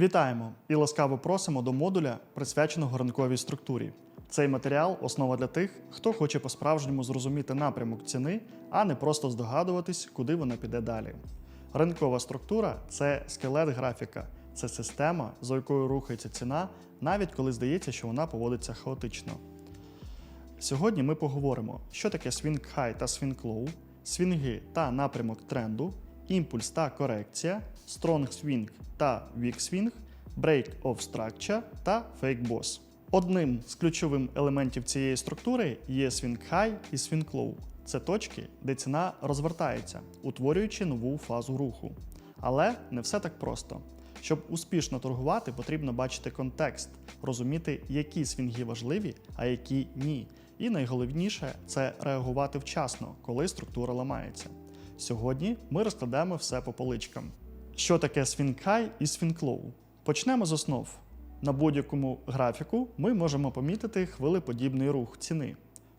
Вітаємо і ласкаво просимо до модуля, присвяченого ринковій структурі. Цей матеріал основа для тих, хто хоче по-справжньому зрозуміти напрямок ціни, а не просто здогадуватись, куди вона піде далі. Ринкова структура це скелет графіка, це система, за якою рухається ціна, навіть коли здається, що вона поводиться хаотично. Сьогодні ми поговоримо, що таке свінг хай та свінг лоу, свінги та напрямок тренду, імпульс та корекція, strong swing та weak swing, break of structure та fake boss. Одним з ключових елементів цієї структури є свінг хай і свінг лоу. Це точки, де ціна розвертається, утворюючи нову фазу руху. Але не все так просто. Щоб успішно торгувати, потрібно бачити контекст, розуміти, які свінги важливі, а які ні. І найголовніше це реагувати вчасно, коли структура ламається. Сьогодні ми розкладемо все по поличкам. Що таке свінгхай і свінг лоу? Почнемо з основ. На будь-якому графіку ми можемо помітити хвилеподібний рух ціни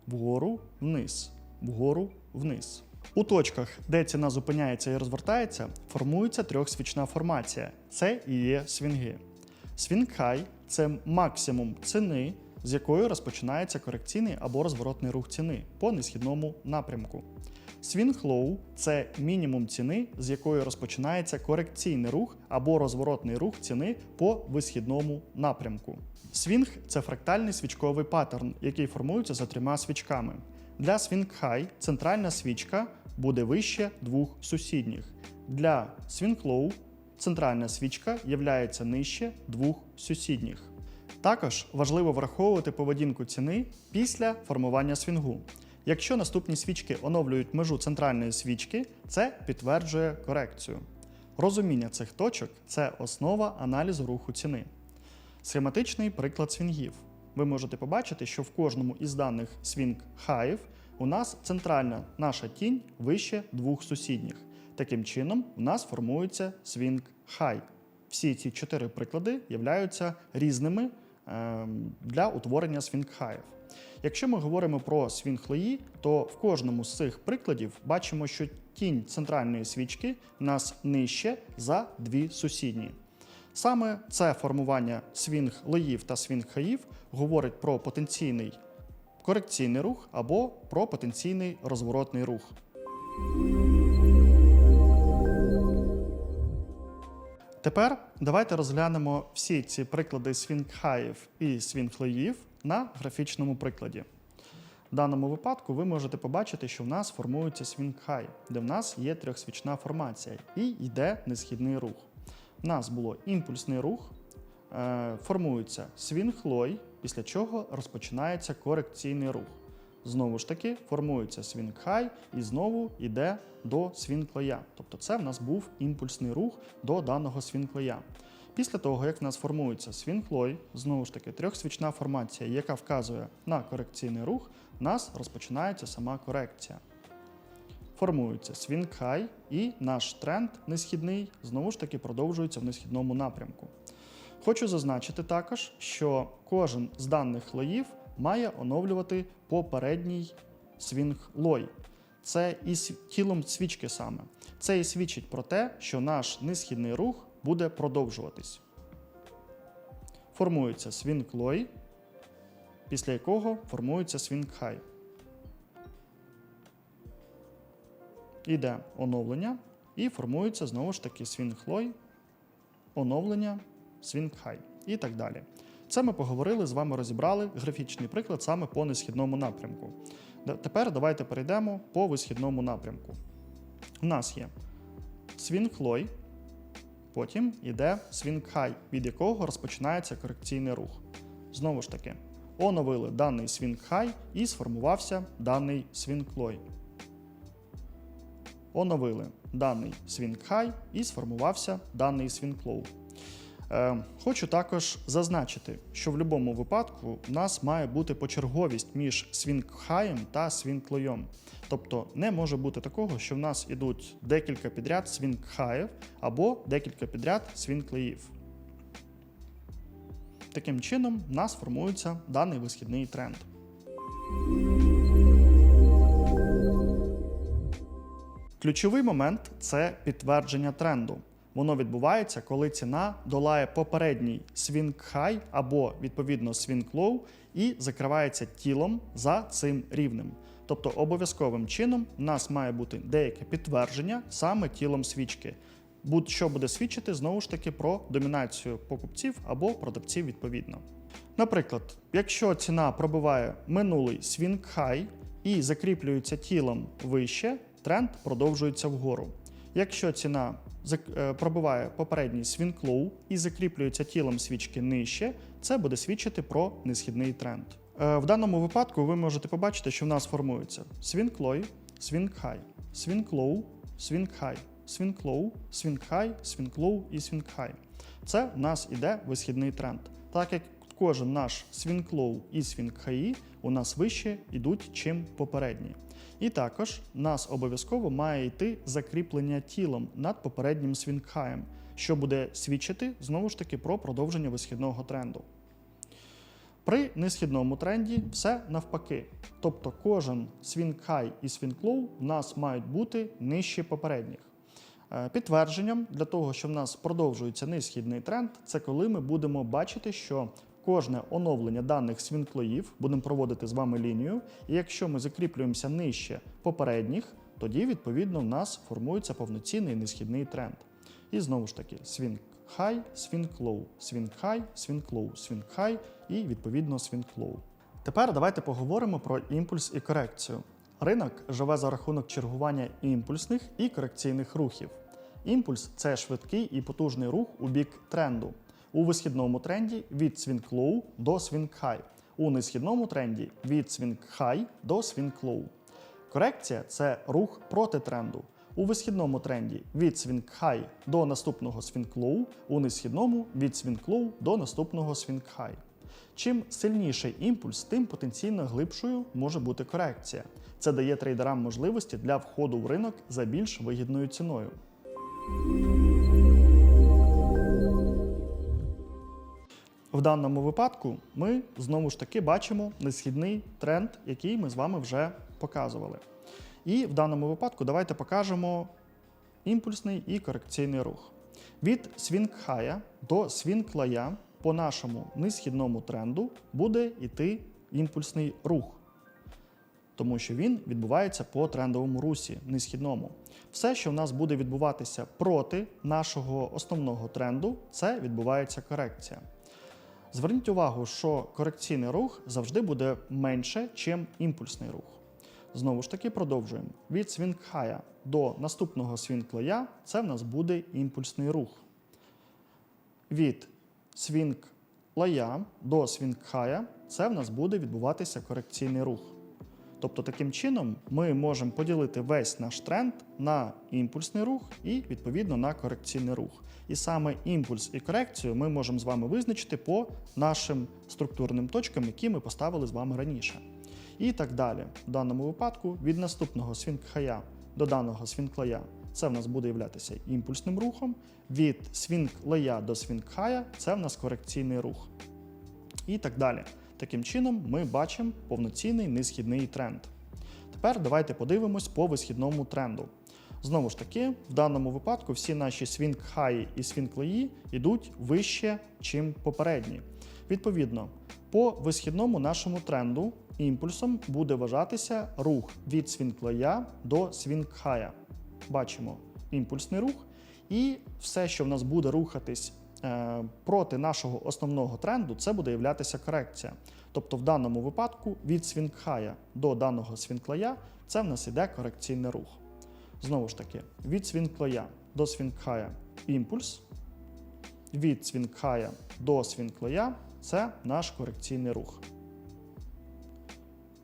вгору, вниз, вгору, вниз. У точках, де ціна зупиняється і розвертається, формується трьохсвічна формація. Це і є свінги. Свінг хай це максимум ціни, з якої розпочинається корекційний або розворотний рух ціни по несхідному напрямку. Свінг лоу це мінімум ціни, з якої розпочинається корекційний рух або розворотний рух ціни по висхідному напрямку. Свінг це фрактальний свічковий паттерн, який формується за трьома свічками. Для свінг хай центральна свічка буде вище двох сусідніх. Для свінг лоу центральна свічка являється нижче двох сусідніх. Також важливо враховувати поведінку ціни після формування свінгу. Якщо наступні свічки оновлюють межу центральної свічки, це підтверджує корекцію. Розуміння цих точок це основа аналізу руху ціни. Схематичний приклад свінгів. Ви можете побачити, що в кожному із даних свінг хаїв у нас центральна наша тінь вище двох сусідніх. Таким чином, у нас формується свінг хай. Всі ці чотири приклади являються різними ем, для утворення свінг хаїв. Якщо ми говоримо про свінг лої, то в кожному з цих прикладів бачимо, що тінь центральної свічки в нас нижче за дві сусідні. Саме це формування свінг лоїв та свінг хаїв говорить про потенційний корекційний рух або про потенційний розворотний рух. Тепер давайте розглянемо всі ці приклади свінг-хаїв і свінг-лоїв на графічному прикладі. В даному випадку ви можете побачити, що в нас формується свінг-хай, де в нас є трьохсвічна формація і йде несхідний рух. У нас було імпульсний рух, е, формується свінг-лой, після чого розпочинається корекційний рух. Знову ж таки, формується свінг-хай і знову йде до свінг-лоя. Тобто це в нас був імпульсний рух до даного свінг-лоя. Після того, як в нас формується свінг-лой, знову ж таки, трьохсвічна формація, яка вказує на корекційний рух, в нас розпочинається сама корекція. Формується свінг-хай і наш тренд несхідний знову ж таки продовжується в несхідному напрямку. Хочу зазначити також, що кожен з даних лоїв має оновлювати попередній свінг-лой. Це і тілом свічки саме. Це і свідчить про те, що наш несхідний рух буде продовжуватись. Формується свінг-лой, після якого формується свінг-хай. Іде оновлення і формується знову ж таки свінг-лой, оновлення, свінг-хай і так далі. Це ми поговорили з вами, розібрали графічний приклад саме по несхідному напрямку. Тепер давайте перейдемо по висхідному напрямку. У нас є свінг-лой, потім йде свінг-хай, від якого розпочинається корекційний рух. Знову ж таки, оновили даний свінг-хай і сформувався даний свінг-лой. Оновили даний свінг-хай і сформувався даний свінг-лоу. Е, Хочу також зазначити, що в будь-якому випадку в нас має бути почерговість між свінг-хаєм та свінг-лоєм. Тобто не може бути такого, що в нас ідуть декілька підряд свінг-хаїв або декілька підряд свінг-лоїв. Таким чином, в нас формується даний висхідний тренд. Ключовий момент це підтвердження тренду. Воно відбувається, коли ціна долає попередній свінг хай або відповідно свінг лоу і закривається тілом за цим рівнем. Тобто обов'язковим чином у нас має бути деяке підтвердження саме тілом свічки, будь- що буде свідчити знову ж таки про домінацію покупців або продавців відповідно. Наприклад, якщо ціна пробиває минулий свінг хай і закріплюється тілом вище, тренд продовжується вгору. Якщо ціна е, пробиває попередній свінг лоу і закріплюється тілом свічки нижче, це буде свідчити про несхідний тренд. Е, В даному випадку ви можете побачити, що в нас формується свінг лой, свінг хай, свінг лоу, свінг хай, свінг лоу, свінг хай, свінг лоу і свінг хай. Це в нас іде висхідний тренд. Так як кожен наш свінг лоу і свінг хаї у нас вище йдуть, чим попередні. І також нас обов'язково має йти закріплення тілом над попереднім свінгхаєм, що буде свідчити знову ж таки про продовження висхідного тренду. При несхідному тренді все навпаки. Тобто кожен свінг хай і свінг лоу в нас мають бути нижче попередніх. Е, Підтвердженням для того, що в нас продовжується несхідний тренд, це коли ми будемо бачити, що кожне оновлення даних свінклоїв будемо проводити з вами лінію. І якщо ми закріплюємося нижче попередніх, тоді відповідно в нас формується повноцінний несхідний тренд. І знову ж таки, свінг хай, свінг лоу, свінг хай, свінг лоу, свінг хай і відповідно свінг лоу. Тепер давайте поговоримо про імпульс і корекцію. Ринок живе за рахунок чергування імпульсних і корекційних рухів. Імпульс це швидкий і потужний рух у бік тренду. У висхідному тренді від свінг лоу до свінг хай. У несхідному тренді від свінг хай до свінг лоу. Корекція це рух проти тренду. У висхідному тренді від свінг хай до наступного свінг лоу, у несхідному від свінг лоу до наступного свінг хай. Чим сильніший імпульс, тим потенційно глибшою може бути корекція. Це дає трейдерам можливості для входу в ринок за більш вигідною ціною. В даному випадку ми знову ж таки бачимо несхідний тренд, який ми з вами вже показували. І в даному випадку давайте покажемо імпульсний і корекційний рух. Від свінг-хая до свінг-лая по нашому несхідному тренду буде йти імпульсний рух, тому що він відбувається по трендовому русі несхідному. Все, що в нас буде відбуватися проти нашого основного тренду, це відбувається корекція. Зверніть увагу, що корекційний рух завжди буде менше, ніж імпульсний рух. Знову ж таки, продовжуємо. Від свінг-хая до наступного свінг-лоя це в нас буде імпульсний рух. Від свінг-лоя до свінг-хая це в нас буде відбуватися корекційний рух. Тобто, таким чином ми можемо поділити весь наш тренд на імпульсний рух і відповідно на корекційний рух. І саме імпульс і корекцію ми можемо з вами визначити по нашим структурним точкам, які ми поставили з вами раніше. І так далі. В даному випадку від наступного свінг-хая до даного свінг-лая це в нас буде являтися імпульсним рухом. Від свінг-лая до свінг-хая це в нас корекційний рух. І так далі. Таким чином, ми бачимо повноцінний несхідний тренд. Тепер давайте подивимось по висхідному тренду. Знову ж таки, в даному випадку всі наші свінг-хаї і свінг-лої йдуть вище, чим попередні. Відповідно, по висхідному нашому тренду імпульсом буде вважатися рух від свінг-лоя до свінг-хая. Бачимо імпульсний рух, і все, що в нас буде рухатись проти нашого основного тренду, це буде являтися корекція. Тобто, в даному випадку від свінг-хая до даного свінг-лоя це в нас іде корекційний рух. Знову ж таки, від свінг-лоя до свінг-хая імпульс, від свінг-хая до свінг-лоя це наш корекційний рух.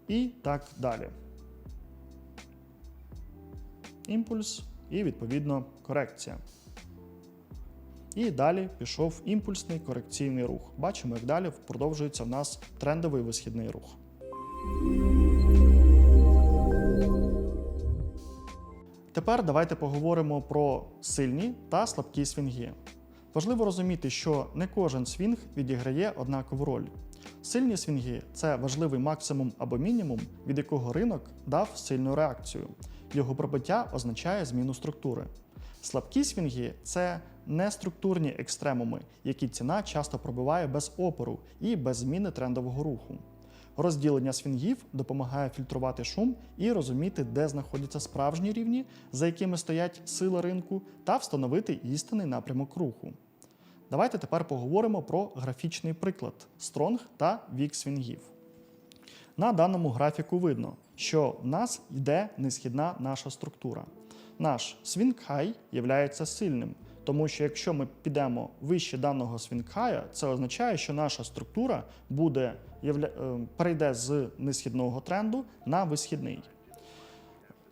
І так далі. Імпульс і відповідно корекція. І далі пішов імпульсний корекційний рух. Бачимо, як далі продовжується в нас трендовий висхідний рух. Тепер давайте поговоримо про сильні та слабкі свінги. Важливо розуміти, що не кожен свінг відіграє однакову роль. Сильні свінги це важливий максимум або мінімум, від якого ринок дав сильну реакцію. Його пробиття означає зміну структури. Слабкі свінги це неструктурні екстремуми, які ціна часто пробиває без опору і без зміни трендового руху. Розділення свінгів допомагає фільтрувати шум і розуміти, де знаходяться справжні рівні, за якими стоять сили ринку, та встановити істинний напрямок руху. Давайте тепер поговоримо про графічний приклад Strong та Weak свінгів. На даному графіку видно, що в нас йде несхідна наша структура. Наш свінг-хай є сильним, тому що якщо ми підемо вище даного свінг-хая, це означає, що наша структура буде, е, перейде з несхідного тренду на висхідний.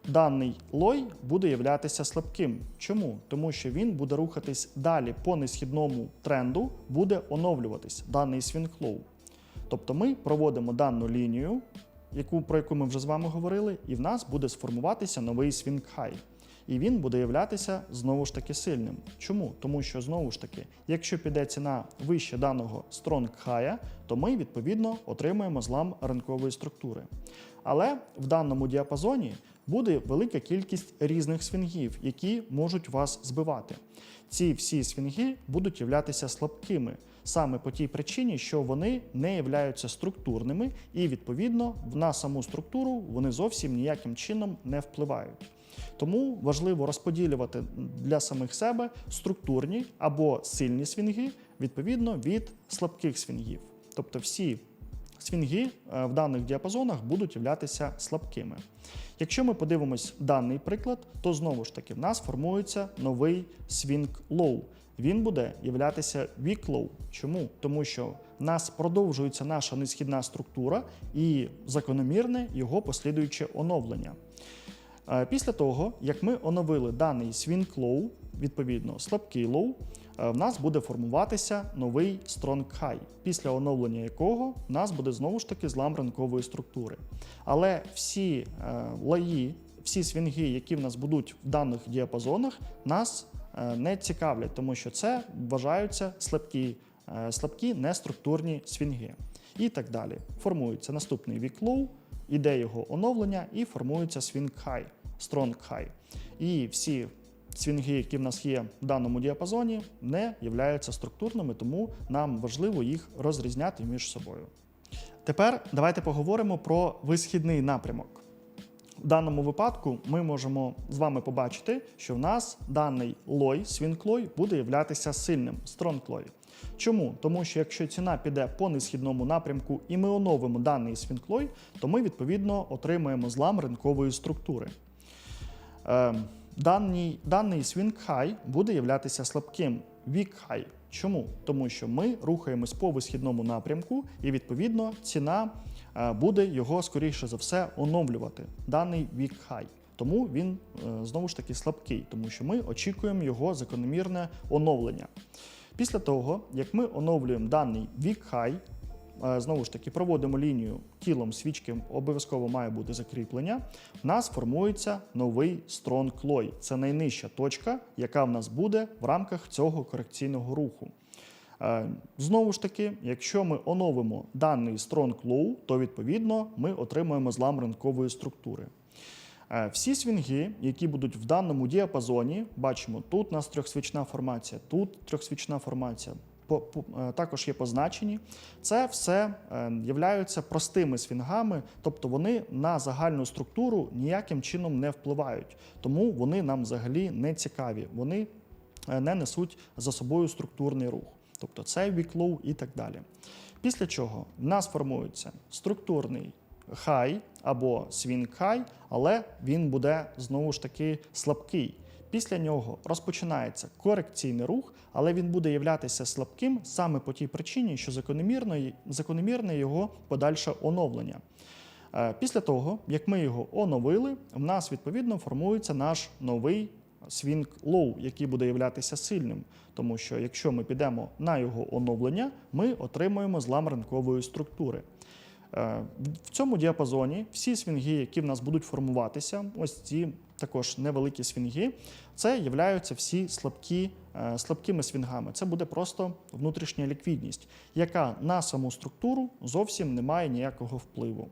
Даний лой буде являтися слабким. Чому? Тому що він буде рухатись далі по несхідному тренду, буде оновлюватись даний свінг лоу. Тобто ми проводимо дану лінію, яку, про яку ми вже з вами говорили, і в нас буде сформуватися новий свінг хай. І він буде являтися знову ж таки сильним. Чому? Тому що знову ж таки, якщо піде ціна вище даного Strong High, то ми відповідно отримуємо злам ринкової структури. Але в даному діапазоні буде велика кількість різних свінгів, які можуть вас збивати. Ці всі свінги будуть являтися слабкими саме по тій причині, що вони не являються структурними, і відповідно на саму структуру вони зовсім ніяким чином не впливають. Тому важливо розподілювати для самих себе структурні або сильні свінги відповідно від слабких свінгів. Тобто всі свінги е, в даних діапазонах будуть являтися слабкими. Якщо ми подивимось даний приклад, то знову ж таки в нас формується новий свінг лоу. Він буде являтися low. Чому? Тому що в нас продовжується наша несхідна структура і закономірне його послідуюче оновлення. Е, Після того, як ми оновили даний свінг лоу, відповідно слабкий лоу, е, в нас буде формуватися новий strong high, після оновлення якого в нас буде знову ж таки злам ринкової структури. Але всі е, лаї, всі свінги, які в нас будуть в даних діапазонах, нас е, не цікавлять, тому що це вважаються слабкі, слабкі неструктурні свінги. І так далі. Формується наступний вік лоу, іде його оновлення і формується свінг хай, strong high. І всі свінги, які в нас є в даному діапазоні, не являються структурними, тому нам важливо їх розрізняти між собою. Тепер давайте поговоримо про висхідний напрямок. В даному випадку ми можемо з вами побачити, що в нас даний лой, свінг-лой, буде являтися сильним, стронг-лой. Чому? Тому що якщо ціна піде по несхідному напрямку і ми оновимо даний свінг-лой, то ми відповідно отримаємо злам ринкової структури. Е, даний, даний свінг хай буде являтися слабким вік хай. Чому? Тому що ми рухаємось по висхідному напрямку, і відповідно ціна е, буде його скоріше за все оновлювати. Даний вік хай. Тому він е, знову ж таки слабкий, тому що ми очікуємо його закономірне оновлення. Після того, як ми оновлюємо даний вік хай, знову ж таки проводимо лінію тілом свічки, обов'язково має бути закріплення. В нас формується новий Low. Це найнижча точка, яка в нас буде в рамках цього корекційного руху. Е, Знову ж таки, якщо ми оновимо даний Strong Low, то відповідно ми отримуємо злам ринкової структури. Е, Всі свінги, які будуть в даному діапазоні, бачимо, тут у нас трьохсвічна формація, тут трьохсвічна формація. Е, Також є позначені. Це все е, являються простими свінгами, тобто вони на загальну структуру ніяким чином не впливають, тому вони нам взагалі не цікаві. Вони е, не несуть за собою структурний рух, тобто це віклоу і так далі. Після чого в нас формується структурний хай або свінг хай, але він буде знову ж таки слабкий. Після нього розпочинається корекційний рух, але він буде являтися слабким саме по тій причині, що закономірне його подальше оновлення. Е, Після того, як ми його оновили, в нас відповідно формується наш новий свінг лоу, який буде являтися сильним. Тому що якщо ми підемо на його оновлення, ми отримуємо злам ринкової структури. Е, В цьому діапазоні всі свінги, які в нас будуть формуватися, ось ці також невеликі свінги, це являються всі слабкі, е, слабкими свінгами. Це буде просто внутрішня ліквідність, яка на саму структуру зовсім не має ніякого впливу.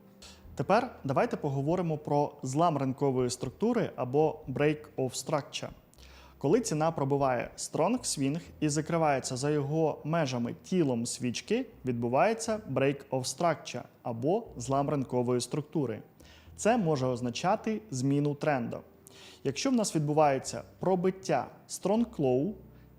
Тепер давайте поговоримо про злам ринкової структури або break of structure. Коли ціна пробиває Strong Swing і закривається за його межами тілом свічки, відбувається break of structure або злам ринкової структури. Це може означати зміну тренду. Якщо в нас відбувається пробиття Strong Low,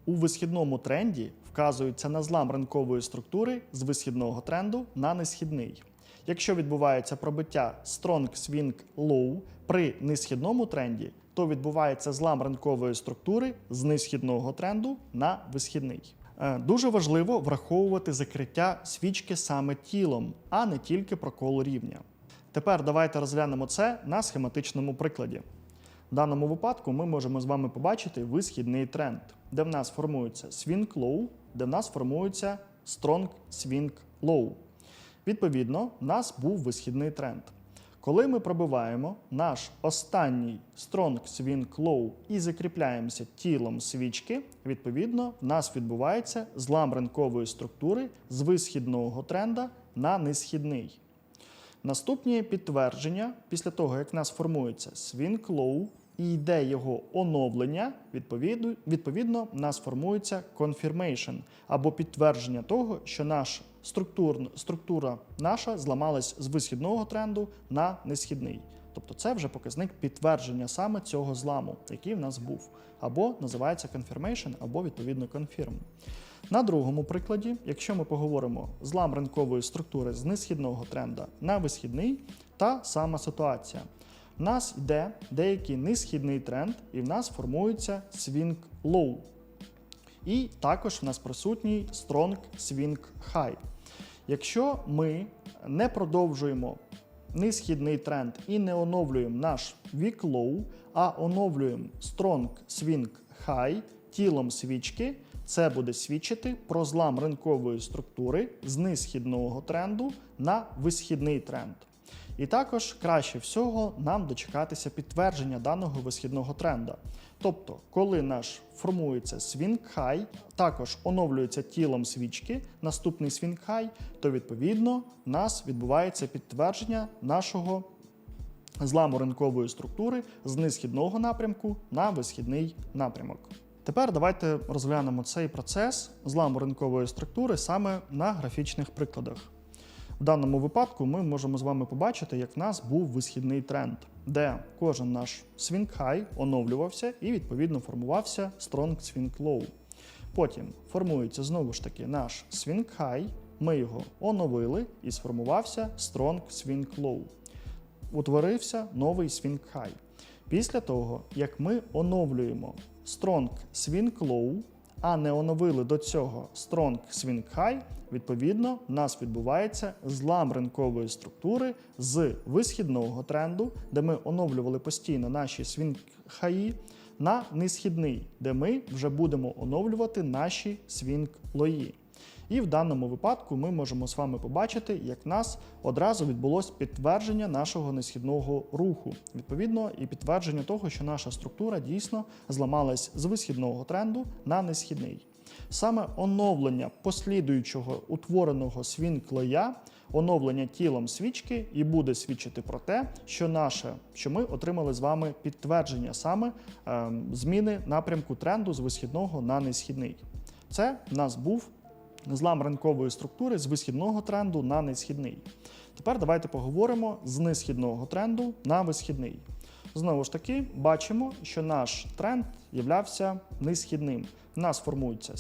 у висхідному тренді вказується на злам ринкової структури з висхідного тренду на несхідний. Якщо відбувається пробиття Strong Swing Low при несхідному тренді, то відбувається злам ринкової структури з несхідного тренду на висхідний. Е, Дуже важливо враховувати закриття свічки саме тілом, а не тільки прокол рівня. Тепер давайте розглянемо це на схематичному прикладі. В даному випадку ми можемо з вами побачити висхідний тренд, де в нас формується swing low, де в нас формується strong swing low. Відповідно, в нас був висхідний тренд. Коли ми пробиваємо наш останній strong swing low і закріпляємося тілом свічки, відповідно, в нас відбувається злам ринкової структури з висхідного тренда на несхідний. Наступні підтвердження після того, як в нас формується swing low і йде його оновлення, відповідно, відповідно нас формується confirmation або підтвердження того, що наш структур, структура наша зламалась з висхідного тренду на несхідний. Тобто це вже показник підтвердження саме цього зламу, який в нас був. Або називається confirmation, або відповідно confirm. На другому прикладі, якщо ми поговоримо злам ринкової структури з несхідного тренда на висхідний, та сама ситуація. В нас йде деякий несхідний тренд, і в нас формується swing low. І також в нас присутній strong swing high. Якщо ми не продовжуємо несхідний тренд і не оновлюємо наш week low, а оновлюємо strong swing high тілом свічки, це буде свідчити про злам ринкової структури з несхідного тренду на висхідний тренд. І також краще всього нам дочекатися підтвердження даного висхідного тренда. Тобто, коли наш формується swing high, також оновлюється тілом свічки, наступний high, то відповідно в нас відбувається підтвердження нашого зламу ринкової структури з несхідного напрямку на висхідний напрямок. Тепер давайте розглянемо цей процес зламу ринкової структури саме на графічних прикладах. В даному випадку ми можемо з вами побачити, як в нас був висхідний тренд, де кожен наш swing high оновлювався і відповідно формувався strong swing low. Потім формується знову ж таки наш swing high, ми його оновили і сформувався strong swing low. Утворився новий swing high. Після того, як ми оновлюємо strong swing low, а не оновили до цього strong swing high, відповідно, в нас відбувається злам ринкової структури з висхідного тренду, де ми оновлювали постійно наші swing high, на несхідний, де ми вже будемо оновлювати наші swing лої. І в даному випадку ми можемо з вами побачити, як в нас одразу відбулось підтвердження нашого несхідного руху. Відповідно, і підтвердження того, що наша структура дійсно зламалась з висхідного тренду на несхідний. Саме оновлення послідуючого утвореного свінг-лоя, оновлення тілом свічки і буде свідчити про те, що наше, що ми отримали з вами підтвердження саме е, зміни напрямку тренду з висхідного на несхідний. Це в нас був злам ринкової структури з висхідного тренду на несхідний. Тепер давайте поговоримо з несхідного тренду на висхідний. Знову ж таки, бачимо, що наш тренд являвся несхідним. У нас формується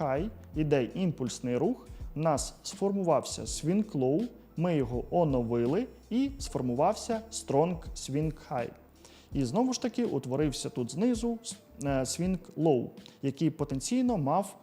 high, іде імпульсний рух, у нас сформувався low, ми його оновили і сформувався strong swing high. І знову ж таки утворився тут знизу е, swing low, який потенційно мав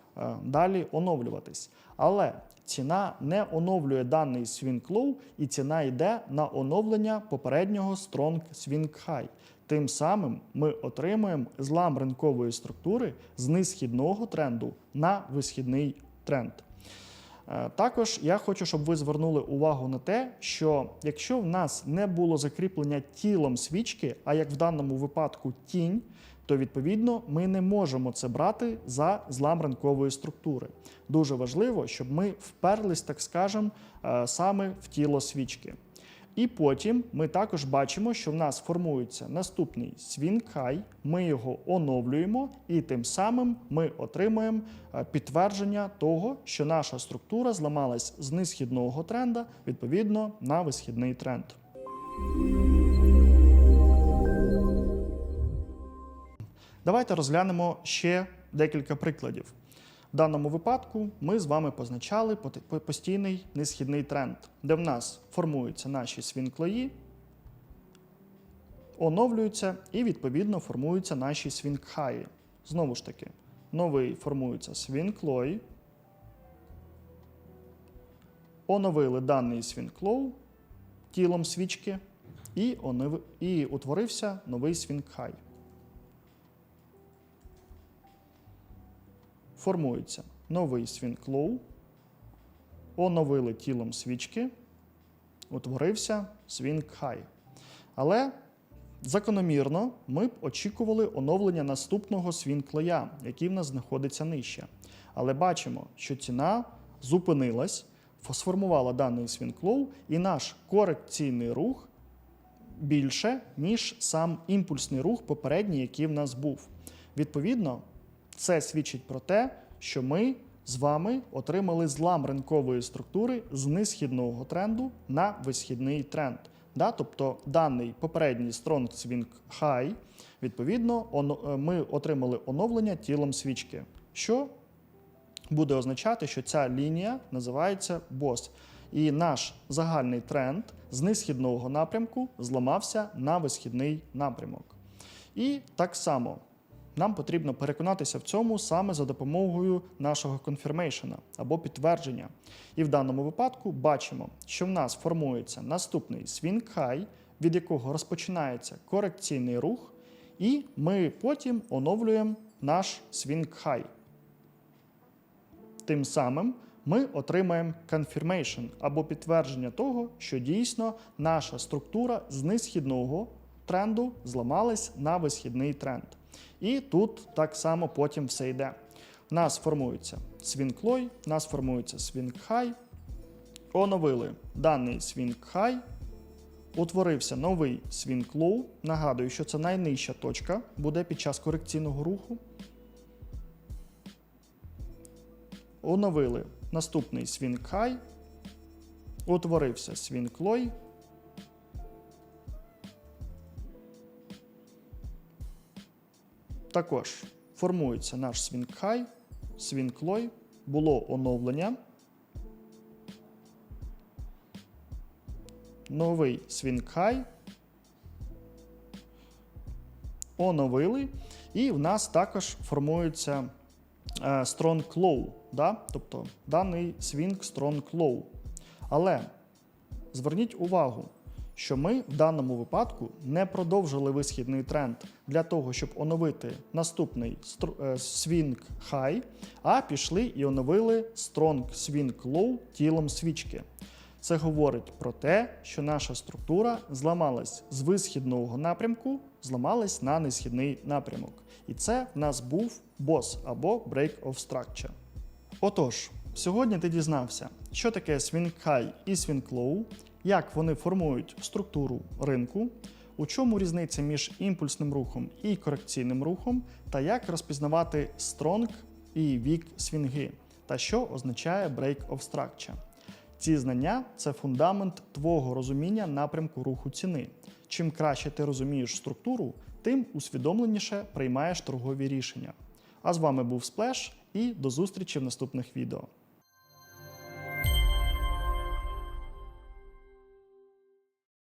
далі оновлюватись. Але ціна не оновлює даний swing low, і ціна йде на оновлення попереднього strong swing high. Тим самим ми отримуємо злам ринкової структури з несхідного тренду на висхідний тренд. Е, Також я хочу, щоб ви звернули увагу на те, що якщо в нас не було закріплення тілом свічки, а як в даному випадку тінь, то відповідно ми не можемо це брати за злам ринкової структури. Дуже важливо, щоб ми вперлись, так скажемо, е, саме в тіло свічки. І потім ми також бачимо, що в нас формується наступний свінг хай, ми його оновлюємо, і тим самим ми отримуємо е, підтвердження того, що наша структура зламалась з нисхідного тренда відповідно на висхідний тренд. Давайте розглянемо ще декілька прикладів. В даному випадку ми з вами позначали постійний несхідний тренд, де в нас формуються наші свінклої, оновлюються і відповідно формуються наші свінг-хаї. Знову ж таки, новий формується свінклой. Оновили даний свінклоу тілом свічки, і, онов- і утворився новий свінг-хай. Формується новий свінг-лоу, оновили тілом свічки, утворився свінг-хай. Але закономірно ми б очікували оновлення наступного свінг-лоя, який в нас знаходиться нижче. Але бачимо, що ціна зупинилась, сформувала даний свінг-лоу, і наш корекційний рух більше, ніж сам імпульсний рух попередній, який в нас був. Відповідно, це свідчить про те, що ми з вами отримали злам ринкової структури з нисхідного тренду на висхідний тренд. Да? Тобто даний попередній Strong High, відповідно, е, ми отримали оновлення тілом свічки, що буде означати, що ця лінія називається бос. І наш загальний тренд з нисхідного напрямку зламався на висхідний напрямок. І так само нам потрібно переконатися в цьому саме за допомогою нашого конфірмейшена або підтвердження. І в даному випадку бачимо, що в нас формується наступний свінг хай, від якого розпочинається корекційний рух, і ми потім оновлюємо наш свінг хай. Тим самим ми отримаємо confirmation або підтвердження того, що дійсно наша структура з нисхідного тренду зламалась на висхідний тренд. І тут так само потім все йде. У нас формується свінг-лой, у нас формується свінг-хай. Оновили даний свінг-хай, утворився новий свінг-лоу. Нагадую, що це найнижча точка буде під час корекційного руху. Оновили наступний свінг-хай, утворився свінг-лой. Також формується наш свінг-хай, свінг-лой, було оновлення. Новий свінг-хай. Оновили. І в нас також формується е, strong low, да? тобто даний свінг strong low. Але зверніть увагу, що ми в даному випадку не продовжили висхідний тренд для того, щоб оновити наступний е, swing high, а пішли і оновили strong swing low тілом свічки. Це говорить про те, що наша структура зламалась з висхідного напрямку, зламалась на несхідний напрямок. І це в нас був бос або break of structure. Отож, сьогодні ти дізнався, що таке swing high і swing low, як вони формують структуру ринку, у чому різниця між імпульсним рухом і корекційним рухом, та як розпізнавати strong і weak свінги, та що означає break of structure. Ці знання це фундамент твого розуміння напрямку руху ціни. Чим краще ти розумієш структуру, тим усвідомленіше приймаєш торгові рішення. А з вами був Сплеш і до зустрічі в наступних відео.